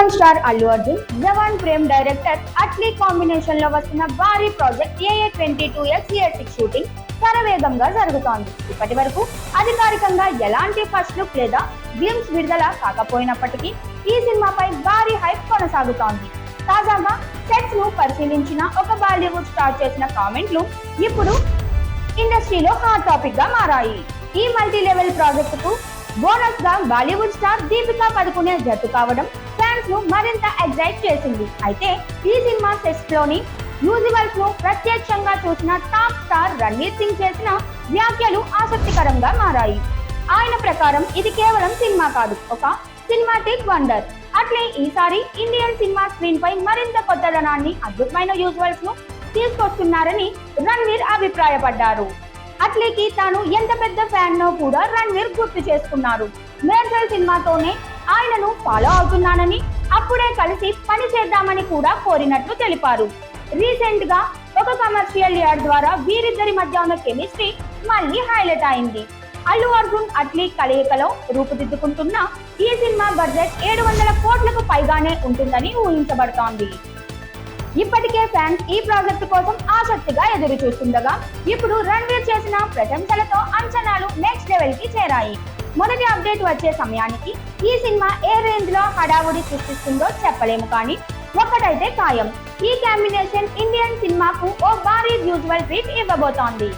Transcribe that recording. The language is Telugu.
జవాన్ స్టార్ అల్లు అర్జున్ జవాన్ ప్రేమ్ డైరెక్టర్ అట్లీ కాంబినేషన్లో వస్తున్న భారీ project AA twenty two X six shooting శరవేగంగా జరుగుతోంది. ఇప్పటి వరకు అధికారికంగా ఎలాంటి ఫస్ట్ లుక్ లేదా గేమ్స్ విడుదల కాకపోయినప్పటికీ ఈ సినిమాపై భారీ హైప్ కొనసాగుతోంది. తాజాగా సెట్స్ను పరిశీలించిన ఒక బాలీవుడ్ స్టార్ చేసిన కామెంట్లు ఇప్పుడు ఇండస్ట్రీలో హాట్ టాపిక్గా మారాయి. ఈ మల్టీ లెవెల్ ప్రాజెక్టుకు బోనస్గా బాలీవుడ్ స్టార్ దీపికా పదుకునే జట్టు కావడం ఫ్యాన్స్ను మరింత ఎగ్జైట్ చేసింది. అయితే ఈ సినిమా సెట్స్లోని యూజువల్స్ను ప్రత్యక్షంగా చూసిన టాప్ స్టార్ రణ్వీర్ సింగ్ చేసిన వ్యాఖ్యలు ఆసక్తికరంగా మారాయి. ఆయన ప్రకారం ఇది కేవలం సినిమా కాదు ఒక సినిమాటిక్ వండర్ అట్లే ఈసారి ఇండియన్ సినిమా స్క్రీన్ పై మరింత కొత్తదనాన్ని అద్భుతమైన యూజువల్స్ను తీసుకొస్తున్నారని రణ్వీర్ అభిప్రాయపడ్డారు. అట్లీకి తాను ఎంత పెద్ద ఫ్యాన్నో కూడా రణ్వీర్ గుర్తు చేసుకున్నారు. మేర్జల్ సినిమాతోనే ఆయనను ఫాలో అవుతున్నానని అప్పుడే కలిసి పని చేద్దామని కూడా కోరినట్లు తెలిపారు. రీసెంట్గా ఒక కమర్షియల్ యాడ్ ద్వారా వీరిద్దరి మధ్య ఉన్న కెమిస్ట్రీ మళ్ళీ హైలైట్ అయింది. అల్లు అర్జున్ అట్లీ కలయికలో రూపుదిద్దుకుంటున్న ఈ సినిమా బడ్జెట్ ఏడు వందల కోట్లకు పైగానే ఉంటుందని ఊహించబడుతోంది. ఇప్పటికే ఫ్యాన్స్ ఈ ప్రాజెక్టు కోసం ఆసక్తిగా ఎదురు చూస్తుండగా ఇప్పుడు రణ్వీర్ చేసిన ప్రశంసలతో అంచనాలు నెక్స్ట్ లెవెల్కి చేరాయి. మొదటి అప్డేట్ వచ్చే సమయానికి ఈ సినిమా ఏ రేంజ్లో హడావుడి సృష్టిస్తుందో చెప్పలేము కానీ ఒక్కటైతే ఖాయం. ఈ కాంబినేషన్ ఇండియన్ సినిమాకు ఓ భారీ యూజువల్ ట్రీట్ ఇవ్వబోతోంది.